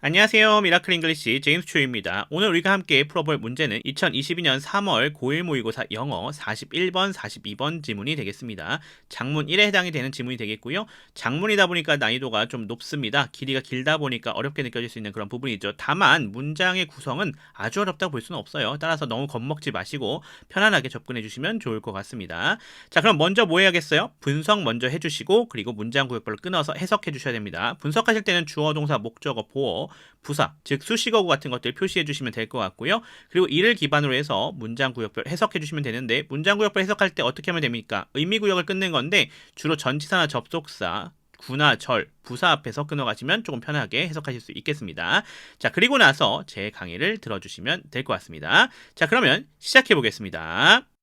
안녕하세요. 미라클 잉글리시 제임스 초입니다. 오늘 우리가 함께 풀어볼 문제는 2022년 3월 고1 모의고사 영어 41번, 42번 지문이 되겠습니다. 장문 1에 해당이 되는 지문이 되겠고요. 장문이다 보니까 난이도가 좀 높습니다. 길이가 길다 보니까 어렵게 느껴질 수 있는 그런 부분이죠. 다만 문장의 구성은 아주 어렵다고 볼 수는 없어요. 따라서 너무 겁먹지 마시고 편안하게 접근해 주시면 좋을 것 같습니다. 자, 그럼 먼저 뭐 해야겠어요? 분석 먼저 해주시고 그리고 문장 구역별로 끊어서 해석해 주셔야 됩니다. 분석하실 때는 주어, 동사, 목적어, 보어 부사, 즉 수식어구 같은 것들 표시해 주시면 될 것 같고요. 그리고 이를 기반으로 해서 문장 구역별 해석해 주시면 되는데 문장 구역별 해석할 때 어떻게 하면 됩니까? 의미 구역을 끊는 건데 주로 전치사나 접속사 구나 절, 부사 앞에서 끊어가시면 조금 편하게 해석하실 수 있겠습니다. 자, 그리고 나서 제 강의를 들어주시면 될 것 같습니다. 자, 그러면 시작해 보겠습니다.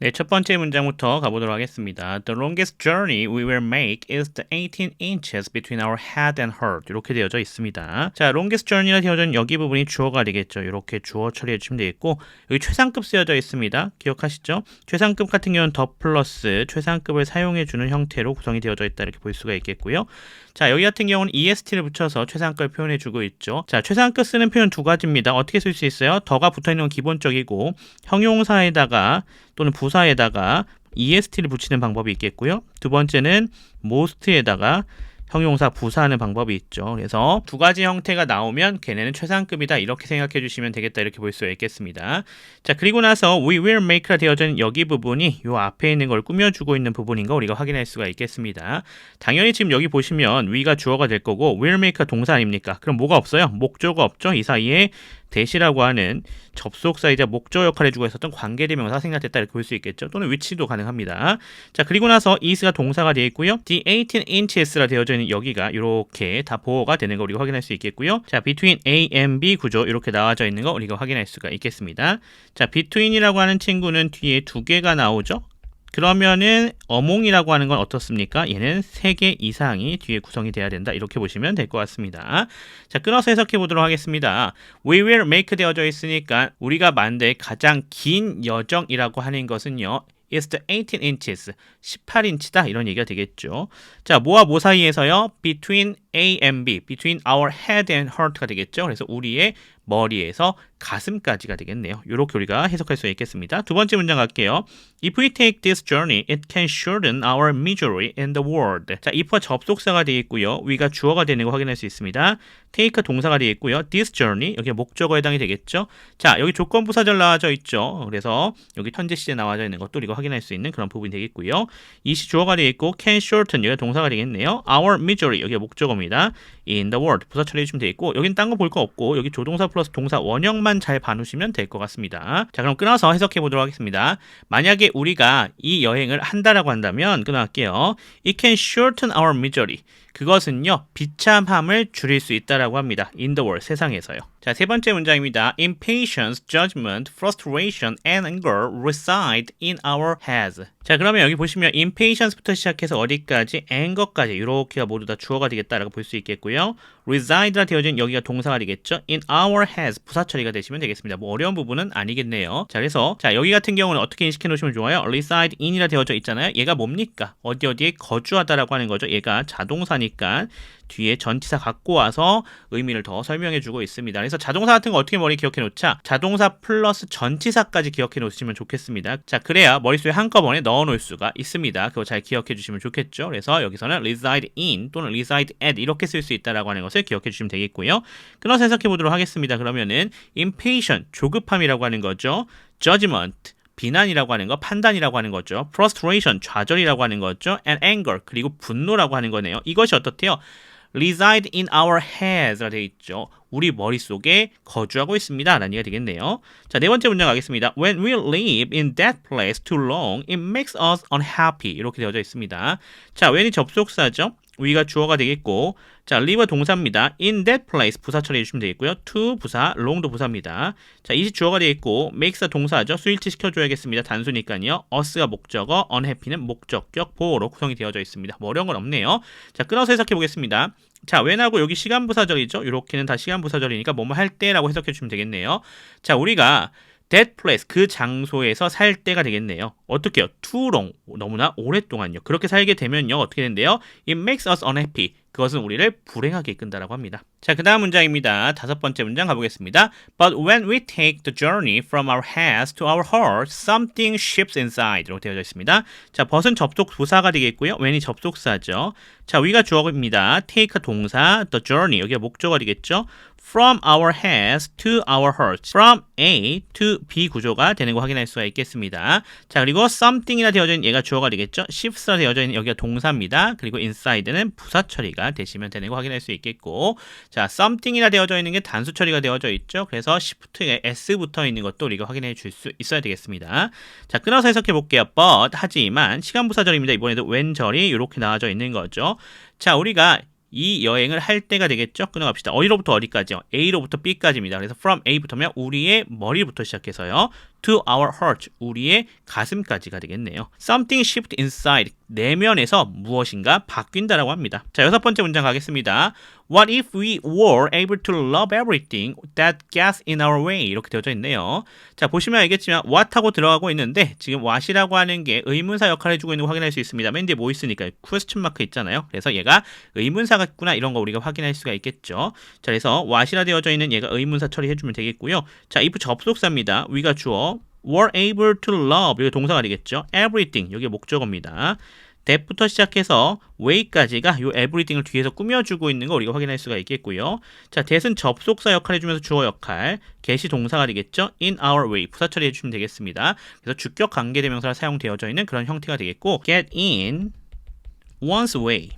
네, 첫 번째 문장부터 가보도록 하겠습니다. The longest journey we will make is the 18 inches between our head and heart. 이렇게 되어져 있습니다. 자, longest journey라 있는 여기 부분이 주어가 되겠죠. 이렇게 주어 처리해 주시면 되겠고 여기 최상급 쓰여져 있습니다. 기억하시죠? 최상급 같은 경우는 더 플러스 최상급을 사용해 주는 형태로 구성이 되어져 있다 이렇게 볼 수가 있겠고요. 자, 여기 같은 경우는 EST를 붙여서 최상급을 표현해 주고 있죠. 자, 최상급 쓰는 표현 두 가지입니다. 어떻게 쓸 수 있어요? 더가 붙어 있는 건 기본적이고 형용사에다가 또는 부사에다가 EST를 붙이는 방법이 있겠고요. 두 번째는 most에다가 형용사 부사하는 방법이 있죠. 그래서 두 가지 형태가 나오면 걔네는 최상급이다 이렇게 생각해 주시면 되겠다 이렇게 볼 수가 있겠습니다. 자 그리고 나서 we will make라 되어져 있는 여기 부분이 요 앞에 있는 걸 꾸며주고 있는 부분인 거 우리가 확인할 수가 있겠습니다. 당연히 지금 여기 보시면 we가 주어가 될 거고 will make가 동사 아닙니까? 그럼 뭐가 없어요? 목조가 없죠. 이 사이에 대시라고 하는 접속사이자 목적 역할을 해주고 있었던 관계대명사 생략됐다 이렇게 볼 수 있겠죠. 또는 위치도 가능합니다. 자 그리고 나서 is가 동사가 되어 있고요. the 18 inches라 되어져 있는 여기가 이렇게 다 보호가 되는 거 우리가 확인할 수 있겠고요. 자 between A and B 구조 이렇게 나와져 있는 거 우리가 확인할 수가 있겠습니다. 자 between이라고 하는 친구는 뒤에 두 개가 나오죠. 그러면은 어몽이라고 하는 건 어떻습니까? 얘는 세개 이상이 뒤에 구성이 돼야 된다. 이렇게 보시면 될 것 같습니다. 자, 끊어서 해석해 보도록 하겠습니다. We will make 되어져 있으니까 우리가 만들 가장 긴 여정이라고 하는 것은요. is the 18 inches. 18인치다. 이런 얘기가 되겠죠. 자, 뭐와 뭐 사이에서요? between A and B, between our head and heart가 되겠죠. 그래서 우리의 머리에서 가슴까지가 되겠네요. 이렇게 우리가 해석할 수 있겠습니다. 두 번째 문장 갈게요. If we take this journey, it can shorten our misery in the world. 자, if가 접속사가 되어 있고요. we가 주어가 되는 거 확인할 수 있습니다. take 동사가 되어 있고요. this journey 여기 목적어에 해당이 되겠죠. 자, 여기 조건부사절 나와져 있죠. 그래서 여기 현재 시제 나와져 있는 것도 우리가 확인할 수 있는 그런 부분이 되겠고요. 이시 주어가 되어 있고 can shorten 여기 동사가 되겠네요. our misery 여기 목적어입니다. in the world 부사 처리해 주시면 되겠고 여긴 딴 거 볼 거 없고 여기 조동사 플러스 동사 원형만 잘 봐놓으시면 될 것 같습니다. 자 그럼 끊어서 해석해 보도록 하겠습니다. 만약에 우리가 이 여행을 한다라고 한다면 끊어갈게요. It can shorten our misery. 그것은요 비참함을 줄일 수 있다라고 합니다. In the world 세상에서요. 자 세 번째 문장입니다. Impatience, judgment, frustration, and anger reside in our heads. 자 그러면 여기 보시면 impatience부터 시작해서 어디까지 anger까지 이렇게가 모두 다 주어가 되겠다라고 볼 수 있겠고요. reside라 되어진 여기가 동사가 되겠죠. in our heads 부사 처리가 되시면 되겠습니다. 뭐 어려운 부분은 아니겠네요. 자 그래서 자 여기 같은 경우는 어떻게 인식해 놓으시면 좋아요. reside in이라 되어져 있잖아요. 얘가 뭡니까? 어디 어디에 거주하다라고 하는 거죠. 얘가 자동사 니까 뒤에 전치사 갖고 와서 의미를 더 설명해 주고 있습니다. 그래서 자동사 같은 거 어떻게 머리 기억해 놓자? 자동사 플러스 전치사까지 기억해 놓으시면 좋겠습니다. 자, 그래야 머릿속에 한꺼번에 넣어 놓을 수가 있습니다. 그거 잘 기억해 주시면 좋겠죠. 그래서 여기서는 reside in 또는 reside at 이렇게 쓸 수 있다라고 하는 것을 기억해 주시면 되겠고요. 끊어서 해석해 보도록 하겠습니다. 그러면은 impatient 조급함이라고 하는 거죠. judgment 비난이라고 하는 거, 판단이라고 하는 거죠. frustration, 좌절이라고 하는 거죠. and anger, 그리고 분노라고 하는 거네요. 이것이 어떻대요? reside in our heads라 되어 있죠. 우리 머릿속에 거주하고 있습니다. 라는 얘기가 되겠네요. 자, 네 번째 문장 가겠습니다. When we live in that place too long, it makes us unhappy. 이렇게 되어져 있습니다. 자, when이 접속사죠. We가 주어가 되겠고 자, live 동사입니다. in that place 부사 처리해 주시면 되겠고요. to 부사, long도 부사입니다. 자, 이시 주어가 되겠고 makes 동사죠. 스위치 시켜줘야겠습니다. 단수니까요. us가 목적어, unhappy는 목적격 보호로 구성이 되어져 있습니다. 뭐 어려운 건 없네요. 자, 끊어서 해석해 보겠습니다. 자, when하고 여기 시간 부사절이죠. 이렇게는 다 시간 부사절이니까 뭐뭐 할 때라고 해석해 주시면 되겠네요. 자, 우리가 that place 그 장소에서 살 때가 되겠네요. 어떻게요? too long 너무나 오랫동안요. 그렇게 살게 되면요 어떻게 된대요? It makes us unhappy. 그것은 우리를 불행하게 이끈다라고 합니다. 자, 그 다음 문장입니다. 다섯 번째 문장 가보겠습니다. But when we take the journey from our heads to our hearts, something shifts inside. 이렇게 되어져 있습니다. 자, 벗은 접속 부사가 되겠고요. when이 접속사죠. 자, 위가 주어입니다. take 동사, the journey 여기가 목적어 되겠죠. From our heads to our hearts. from A to B 구조가 되는 거 확인할 수가 있겠습니다. 자, 그리고 something이라 되어져 있는 얘가 주어가 되겠죠. shifts라 되어져 있는 여기가 동사입니다. 그리고 inside는 부사 처리가 되시면 되는 거 확인할 수 있겠고 자, something이라 되어져 있는 게 단수 처리가 되어져 있죠. 그래서 shift에 s 붙어 있는 것도 우리가 확인해 줄 수 있어야 되겠습니다. 자, 끊어서 해석해 볼게요. but 하지만 시간 부사절입니다. 이번에도 when 절이 이렇게 나와져 있는 거죠. 자, 우리가 이 여행을 할 때가 되겠죠? 끊어갑시다. 어디로부터 어디까지요? A로부터 B까지입니다. 그래서 from A부터면 우리의 머리부터 시작해서요. to our heart, 우리의 가슴까지가 되겠네요. something shift inside, 내면에서 무엇인가 바뀐다라고 합니다. 자, 여섯 번째 문장 가겠습니다. What if we were able to love everything that gets in our way? 이렇게 되어져 있네요. 자, 보시면 알겠지만 what하고 들어가고 있는데 지금 what이라고 하는 게 의문사 역할을 해주고 있는 거 확인할 수 있습니다. 맨 뒤에 뭐 있으니까 question mark 있잖아요. 그래서 얘가 의문사 같구나 이런 거 우리가 확인할 수가 있겠죠. 자, 그래서 what이라 되어져 있는 얘가 의문사 처리해주면 되겠고요. 자, if 접속사입니다. 위가 주어 were able to love 여기 동사가 되겠죠. everything 여기 목적어입니다. That부터 시작해서 way까지가 요 everything을 뒤에서 꾸며주고 있는 거 우리가 확인할 수가 있겠고요. 자, that은 접속사 역할 해주면서 주어 역할, get이 동사가 되겠죠. in our way 부사 처리해 주시면 되겠습니다. 그래서 주격 관계 대명사가 사용되어져 있는 그런 형태가 되겠고 get in one's way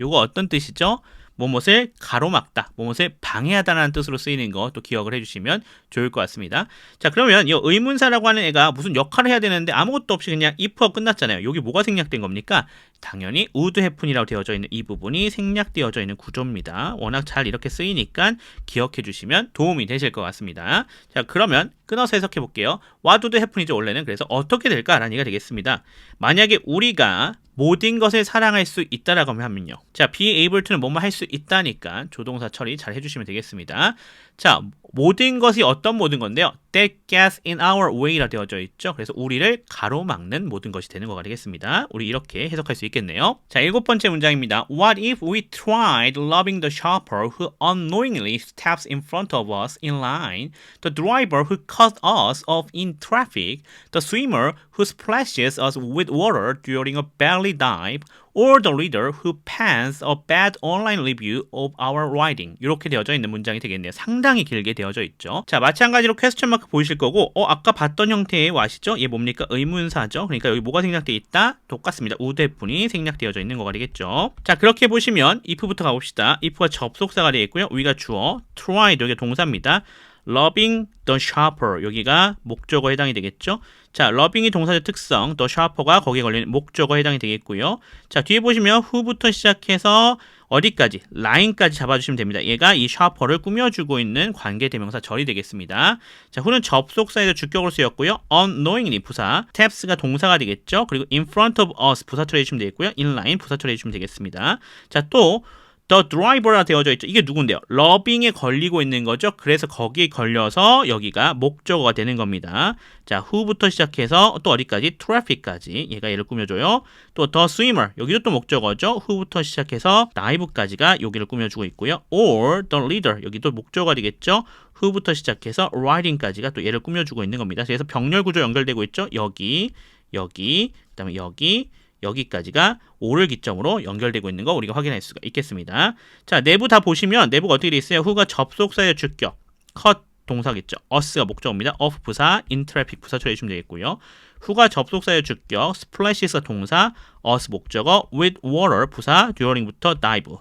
요거 어떤 뜻이죠? 뭐뭇을 가로막다, 뭐뭇을 방해하다라는 뜻으로 쓰이는 거 또 기억을 해주시면 좋을 것 같습니다. 자 그러면 이 의문사라고 하는 애가 무슨 역할을 해야 되는데 아무것도 없이 그냥 if가 끝났잖아요. 여기 뭐가 생략된 겁니까? 당연히 would happen이라고 되어져 있는 이 부분이 생략되어져 있는 구조입니다. 워낙 잘 이렇게 쓰이니까 기억해 주시면 도움이 되실 것 같습니다. 자 그러면 끊어서 해석해 볼게요. would happen이죠 원래는 그래서 어떻게 될까라는 얘기가 되겠습니다. 만약에 우리가 모든 것을 사랑할 수 있다라고 하면요. 자, be able to는 뭐뭐 할 수 있다니까 조동사 처리 잘 해주시면 되겠습니다. 자, 모든 것이 어떤 모든 건데요. That gets in our way라 되어져 있죠. 그래서 우리를 가로막는 모든 것이 되는 거가 되겠습니다. 우리 이렇게 해석할 수 있겠네요. 자, 일곱 번째 문장입니다. What if we tried loving the shopper who unknowingly steps in front of us in line, the driver who cut us off in traffic, the swimmer who splashes us with water during a belly dive, or the reader who pens a bad online review of our writing. 이렇게 되어져 있는 문장이 되겠네요. 상당히 길게 되어져 있죠. 자, 마찬가지로 퀘스천 마크 보이실 거고, 어, 아까 봤던 형태의 와시죠? 얘 뭡니까? 의문사죠? 그러니까 여기 뭐가 생략되어 있다? 똑같습니다. 우대분이 생략되어져 있는 거가 되겠죠. 자, 그렇게 보시면 if부터 가봅시다. if가 접속사가 되겠고요. 위가 주어, tried 여기 동사입니다. Loving the sharper 여기가 목적어 해당이 되겠죠. 자, loving이 동사의 특성, the sharper가 거기에 걸리는 목적어 해당이 되겠고요. 자, 뒤에 보시면 who부터 시작해서 어디까지 라인까지 잡아주시면 됩니다. 얘가 이 샤퍼를 꾸며주고 있는 관계 대명사 절이 되겠습니다. 자, 후는 접속사에서 주격으로 쓰였고요. unknowingly 부사, taps가 동사가 되겠죠. 그리고 in front of us 부사 처리해주시면 되겠고요. in line 부사 처리해주시면 되겠습니다. 자, 또 The driver라 되어져 있죠. 이게 누군데요? 러빙에 걸리고 있는 거죠. 그래서 거기에 걸려서 여기가 목적어가 되는 겁니다. 자, who부터 시작해서 또 어디까지? traffic까지. 얘가 얘를 꾸며줘요. 또 the swimmer. 여기도 또 목적어죠. who부터 시작해서 dive까지가 여기를 꾸며주고 있고요. or the leader. 여기도 목적어가 되겠죠. who부터 시작해서 writing까지가 또 얘를 꾸며주고 있는 겁니다. 그래서 병렬 구조 연결되고 있죠. 여기, 여기, 그 다음에 여기, 여기까지가 5를 기점으로 연결되고 있는 거 우리가 확인할 수가 있겠습니다. 자, 내부 다 보시면 내부가 어떻게 돼 있어요? 후가 접속사의 주격, 컷 동사겠죠. us가 목적어입니다. of 부사, traffic 부사 처리해 주시면 되겠고요. 후가 접속사의 주격, splashes 동사, us 목적어, with water 부사, during부터 dive.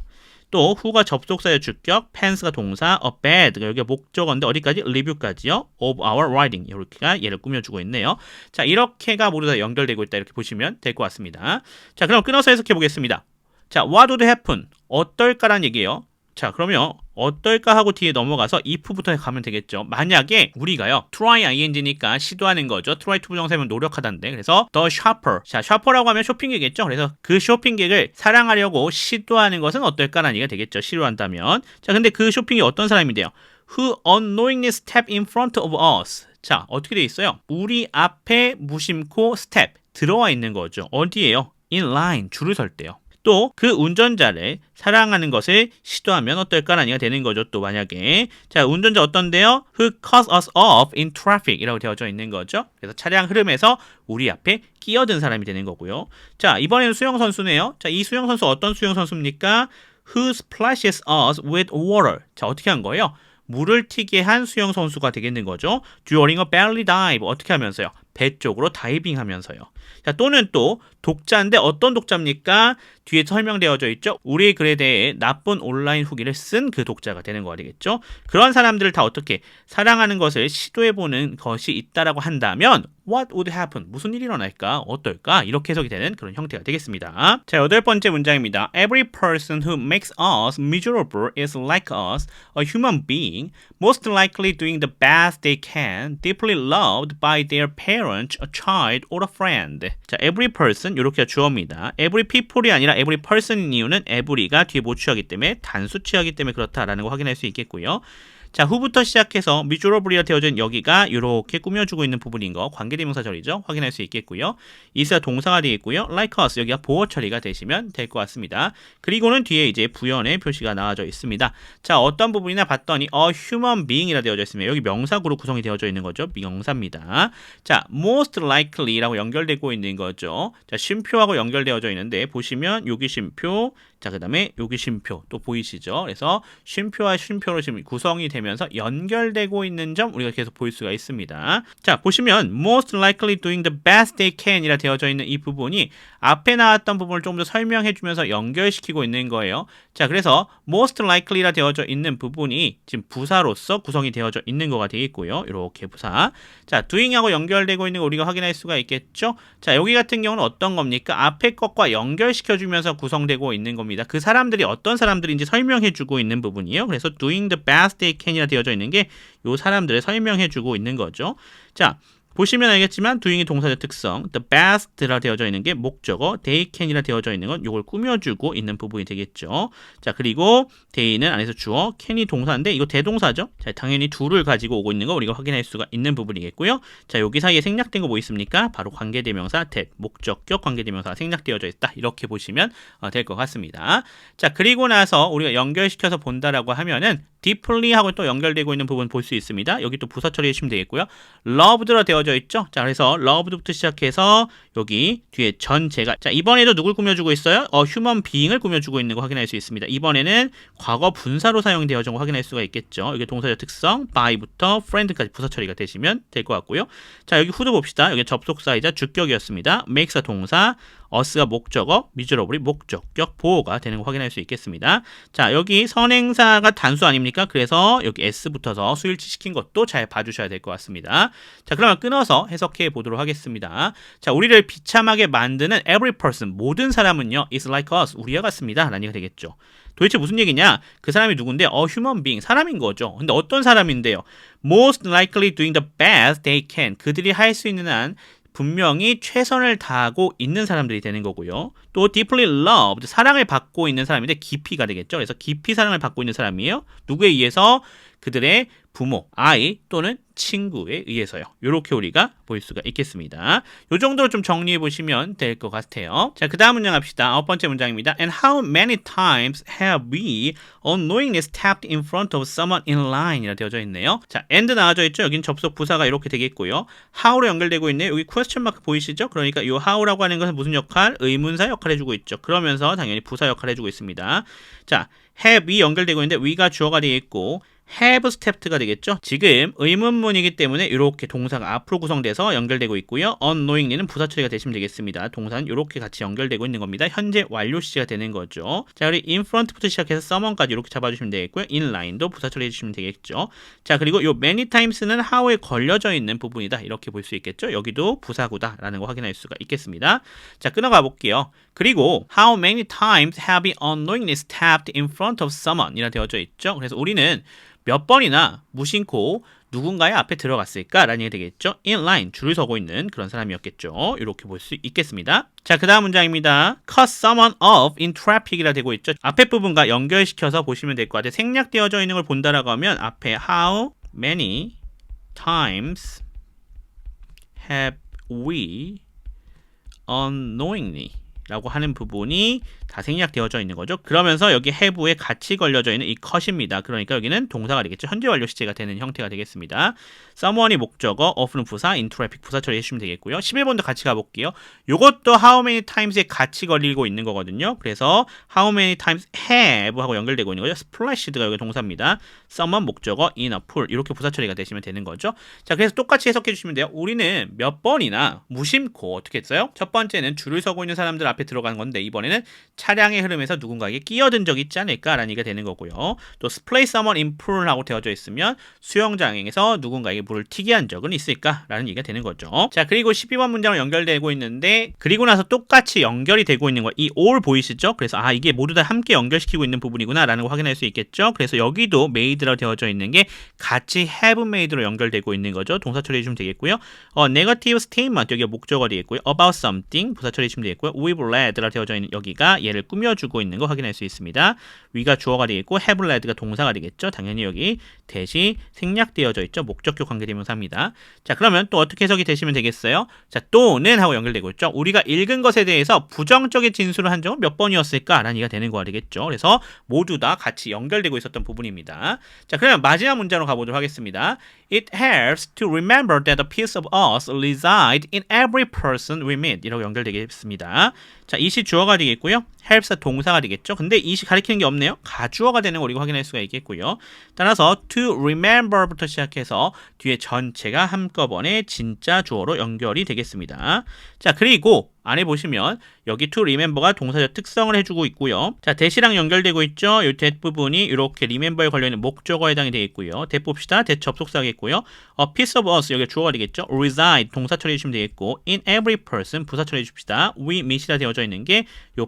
또 후가 접속사의 주격, pens가 동사, a bad 여기가 목적어인데 어디까지? review까지요. of our writing 이렇게가 얘를 꾸며주고 있네요. 자 이렇게가 모두 다 연결되고 있다 이렇게 보시면 될 것 같습니다. 자 그럼 끊어서 해석해 보겠습니다. 자 what would happen? 어떨까라는 얘기예요. 자 그러면 어떨까 하고 뒤에 넘어가서 if부터 가면 되겠죠. 만약에 우리가요 try ing니까 시도하는 거죠. try to 부정사면 노력하다인데 그래서 the shopper 자 shopper라고 하면 쇼핑객이겠죠. 그래서 그 쇼핑객을 사랑하려고 시도하는 것은 어떨까라는 얘기가 되겠죠. 시도한다면 자 근데 그 쇼핑이 어떤 사람인데요? who unknowingly step in front of us. 자, 어떻게 돼 있어요? 우리 앞에 무심코 스텝 들어와 있는 거죠. 어디에요? in line 줄을 설 때요. 또 그 운전자를 사랑하는 것을 시도하면 어떨까라는 가 되는 거죠. 또 만약에 자 운전자 어떤데요? Who cuts us off in traffic이라고 되어져 있는 거죠. 그래서 차량 흐름에서 우리 앞에 끼어든 사람이 되는 거고요. 자 이번에는 수영 선수네요. 자이 수영 선수 어떤 수영 선수입니까? Who splashes us with water. 자 어떻게 한 거예요? 물을 튀게 한 수영 선수가 되겠는 거죠. During a belly dive 어떻게 하면서요? 배 쪽으로 다이빙 하면서요. 자, 또는 또 독자인데 어떤 독자입니까? 뒤에 설명되어져 있죠. 우리 글에 대해 나쁜 온라인 후기를 쓴 그 독자가 되는 거가 되겠죠. 그런 사람들을 다 어떻게 사랑하는 것을 시도해 보는 것이 있다라고 한다면 what would happen? 무슨 일이 일어날까? 어떨까? 이렇게 해석이 되는 그런 형태가 되겠습니다. 자, 여덟 번째 문장입니다. Every person who makes us miserable is like us, a human being, most likely doing the best they can, deeply loved by their parent, a child, or a friend. 자, every person 이렇게 주어입니다. every people이 아니라 every person인 이유는 every가 뒤에 못 취하기 때문에 단수 취하기 때문에 그렇다라는 거 확인할 수 있겠고요. 자, 후부터 시작해서 미주로브리가 되어진 여기가 이렇게 꾸며주고 있는 부분인 거 관계대명사절이죠. 확인할 수 있겠고요. 이스가 동사가 되겠고요. like us 여기가 보호 처리가 되시면 될 것 같습니다. 그리고는 뒤에 이제 부연의 표시가 나와져 있습니다. 자, 어떤 부분이나 봤더니 a human being이라 되어져 있으면 여기 명사구로 구성이 되어져 있는 거죠. 명사입니다. 자, most likely라고 연결되고 있는 거죠. 자, 쉼표하고 연결되어져 있는데 보시면 여기 쉼표, 자, 그 다음에 여기 쉼표 또 보이시죠? 그래서 쉼표와 쉼표로 지금 구성이 되면서 연결되고 있는 점 우리가 계속 볼 수가 있습니다. 자, 보시면 most likely doing the best they can 이라 되어져 있는 이 부분이 앞에 나왔던 부분을 좀더 설명해 주면서 연결시키고 있는 거예요. 자, 그래서 most likely라 되어져 있는 부분이 지금 부사로서 구성이 되어져 있는 거가 되겠고요. 이렇게 부사. 자, doing하고 연결되고 있는 거 우리가 확인할 수가 있겠죠? 자, 여기 같은 경우는 어떤 겁니까? 앞에 것과 연결시켜 주면서 구성되고 있는 겁니다. 그 사람들이 어떤 사람들인지 설명해 주고 있는 부분이에요. 그래서 doing the best they can이라 되어져 있는 게 요 사람들을 설명해 주고 있는 거죠. 자, 보시면 알겠지만 doing이 동사적 특성, the best라 되어져 있는 게 목적어, they can이라 되어져 있는 건 이걸 꾸며주고 있는 부분이 되겠죠. 자 그리고 they는 안에서 주어, can이 동사인데 이거 대동사죠. 자 당연히 둘을 가지고 오고 있는 거 우리가 확인할 수가 있는 부분이겠고요. 자 여기 사이에 생략된 거 뭐 있습니까? 바로 관계대명사 that, 목적격 관계대명사가 생략되어져 있다. 이렇게 보시면 어, 될것 같습니다. 자 그리고 나서 우리가 연결시켜서 본다라고 하면은 deeply 하고 또 연결되고 있는 부분 볼 수 있습니다. 여기 또 부사 처리해 주시면 되겠고요. loved라 되어져 있죠. 자, 그래서 loved부터 시작해서 여기 뒤에 전제가 자, 이번에도 누굴 꾸며주고 있어요? 어, human being을 꾸며주고 있는 거 확인할 수 있습니다. 이번에는 과거 분사로 사용되어진 거 확인할 수가 있겠죠. 이게 동사적 특성 by부터 friend까지 부사 처리가 되시면 될 것 같고요. 자, 여기 후드 봅시다. 여기 접속사이자 주격이었습니다. makes가 동사, us가 목적어, 미즈러블이 목적격 보호가 되는 거 확인할 수 있겠습니다. 자, 여기 선행사가 단수 아닙니까? 그래서 여기 s 붙어서 수일치 시킨 것도 잘 봐주셔야 될 것 같습니다. 자, 그러면 끊어서 해석해 보도록 하겠습니다. 자, 우리를 비참하게 만드는 every person, 모든 사람은요, is like us, 우리와 같습니다. 라는 얘기가 되겠죠. 도대체 무슨 얘기냐? 그 사람이 누군데? 어, human being, 사람인 거죠. 근데 어떤 사람인데요? Most likely doing the best they can. 그들이 할 수 있는 한 분명히 최선을 다하고 있는 사람들이 되는 거고요. 또 deeply loved 사랑을 받고 있는 사람인데 깊이가 되겠죠. 그래서 깊이 사랑을 받고 있는 사람이에요. 누구에 의해서 그들의 부모, 아이 또는 친구에 의해서요. 이렇게 우리가 볼 수가 있겠습니다. 이 정도로 좀 정리해 보시면 될 것 같아요. 자, 그 다음 문장 합시다. 아홉 번째 문장입니다. And how many times have we unknowingly stepped in front of someone in line? 이라 되어져 있네요. 자, and 나와져 있죠. 여긴 접속 부사가 이렇게 되겠고요. how로 연결되고 있네요. 여기 question mark 보이시죠? 그러니까 이 how라고 하는 것은 무슨 역할? 의문사 역할 해주고 있죠. 그러면서 당연히 부사 역할 해주고 있습니다. 자, have이 연결되고 있는데 we가 주어가 되겠고 have stepped가 되겠죠. 지금 의문문이기 때문에 이렇게 동사가 앞으로 구성돼서 연결되고 있고요. unknowingly는 부사 처리가 되시면 되겠습니다. 동사는 이렇게 같이 연결되고 있는 겁니다. 현재 완료 시제가 되는 거죠. 자, 우리 in front부터 시작해서 someone까지 이렇게 잡아주시면 되겠고요. in line도 부사 처리해 주시면 되겠죠. 자, 그리고 요 many times는 how에 걸려져 있는 부분이다. 이렇게 볼 수 있겠죠. 여기도 부사구다라는 거 확인할 수가 있겠습니다. 자, 끊어가 볼게요. 그리고 how many times have you unknowingly stepped in front of someone 이라 되어져 있죠. 그래서 우리는 몇 번이나 무심코 누군가의 앞에 들어갔을까? 라는 얘기 되겠죠. in line, 줄을 서고 있는 그런 사람이었겠죠. 이렇게 볼 수 있겠습니다. 자, 그 다음 문장입니다. cut someone off in traffic이라 되고 있죠. 앞에 부분과 연결시켜서 보시면 될 것 같아요. 생략되어져 있는 걸 본다라고 하면 앞에 how many times have we unknowingly 라고 하는 부분이 다 생략되어져 있는 거죠. 그러면서 여기 have에 같이 걸려져 있는 이 cut입니다. 그러니까 여기는 동사가 되겠죠. 현재 완료 시제가 되는 형태가 되겠습니다. someone이 목적어, of는 부사, in traffic 부사 처리해 주시면 되겠고요. 11번도 같이 가볼게요. 요것도 how many times에 같이 걸리고 있는 거거든요. 그래서 how many times have 하고 연결되고 있는 거죠. splashed,가 여기 동사입니다. someone 목적어, in a pool 이렇게 부사 처리가 되시면 되는 거죠. 자, 그래서 똑같이 해석해 주시면 돼요. 우리는 몇 번이나 무심코 어떻게 했어요? 첫 번째는 줄을 서고 있는 사람들 앞에 들어가는 건데 이번에는 차량의 흐름에서 누군가에게 끼어든 적이 있지 않을까라는 얘기가 되는 거고요. 또 someone in pool하고 되어져 있으면 수영장에서 누군가에게 물을 튀게 한 적은 있을까라는 얘기가 되는 거죠. 자, 그리고 12번 문장으로 연결되고 있는데 그리고 나서 똑같이 연결이 되고 있는 거 이 all 보이시죠? 그래서 아 이게 모두 다 함께 연결시키고 있는 부분이구나라는 걸 확인할 수 있겠죠. 그래서 여기도 made로 되어져 있는 게 같이 have made로 연결되고 있는 거죠. 동사 처리해 주시면 되겠고요. 어, negative statement 여기가 목적어 되겠고요. about something 부사 처리해 주시면 되겠고요. we've led라 되어져 있는 여기가 얘를 꾸며주고 있는 거 확인할 수 있습니다. 위가 주어가 되겠고 have led가 동사가 되겠죠. 당연히 여기 대시 생략되어져 있죠. 목적격 관계대명사입니다. 자 그러면 또 어떻게 해석이 되시면 되겠어요? 자 또는 하고 연결되고 있죠. 우리가 읽은 것에 대해서 부정적인 진술을 한 적은 몇 번이었을까라는 얘기가 되는 거가 되겠죠. 그래서 모두 다 같이 연결되고 있었던 부분입니다. 자 그러면 마지막 문장으로 가보도록 하겠습니다. It helps to remember that a piece of us reside in every person we meet 이라고 연결되겠습니다. 자, 이 시 주어가 되겠고요. Helps가 동사가 되겠죠. 근데 이시 가리키는 게 없네요. 가주어가 되는 거 우리가 확인할 수가 있겠고요. 따라서 to remember부터 시작해서 뒤에 전체가 한꺼번에 진짜 주어로 연결이 되겠습니다. 자, 그리고 안에 보시면 여기 to remember가 동사적 특성을 해주고 있고요. 자, 대시랑 연결되고 있죠. 이 that 부분이 이렇게 remember에 걸려있는 목적어에 해당이 되겠고요. that 봅시다. that 접속사겠고요. a piece of us 여기 주어가 되겠죠. reside 동사 처리해 주시면 되겠고 in every person 부사 처리해 줍시다. we meet이라 되어져 있는 게이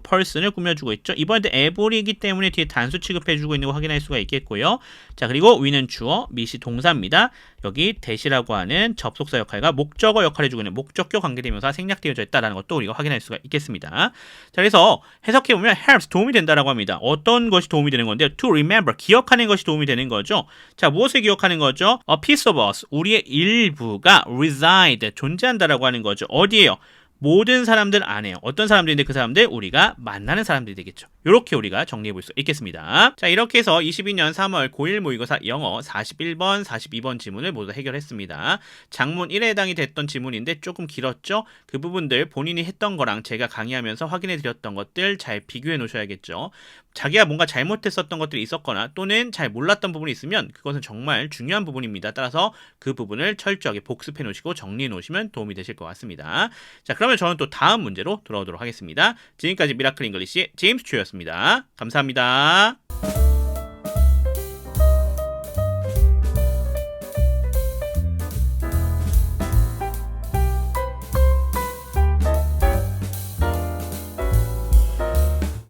person을 꾸며주고 있죠. 이번에도 every이기 때문에 뒤에 단수 취급해주고 있는 거 확인할 수가 있겠고요. 자, 그리고 we는 주어, meet이 동사입니다. 여기 대시라고 하는 접속사 역할과 목적어 역할을 해주고 있는 목적격 관계되면서 생략되어져 있다는 것도 우리가 확인할 수가 있겠습니다. 자, 그래서 해석해 보면 helps 도움이 된다라고 합니다. 어떤 것이 도움이 되는 건데요? To remember 기억하는 것이 도움이 되는 거죠. 자, 무엇을 기억하는 거죠? A piece of us 우리의 일부가 reside 존재한다라고 하는 거죠. 어디에요? 모든 사람들 안에요. 어떤 사람들인데 그 사람들 우리가 만나는 사람들이 되겠죠. 이렇게 우리가 정리해 볼 수 있겠습니다. 자, 이렇게 해서 22년 3월 고1 모의고사 영어 41번, 42번 지문을 모두 해결했습니다. 장문 1에 해당이 됐던 지문인데 조금 길었죠? 그 부분들 본인이 했던 거랑 제가 강의하면서 확인해 드렸던 것들 잘 비교해 놓으셔야겠죠. 자기가 뭔가 잘못했었던 것들이 있었거나 또는 잘 몰랐던 부분이 있으면 그것은 정말 중요한 부분입니다. 따라서 그 부분을 철저하게 복습해 놓으시고 정리해 놓으시면 도움이 되실 것 같습니다. 자, 그러면 저는 또 다음 문제로 돌아오도록 하겠습니다. 지금까지 미라클 잉글리시 제임스 튜였습니다. 감사합니다.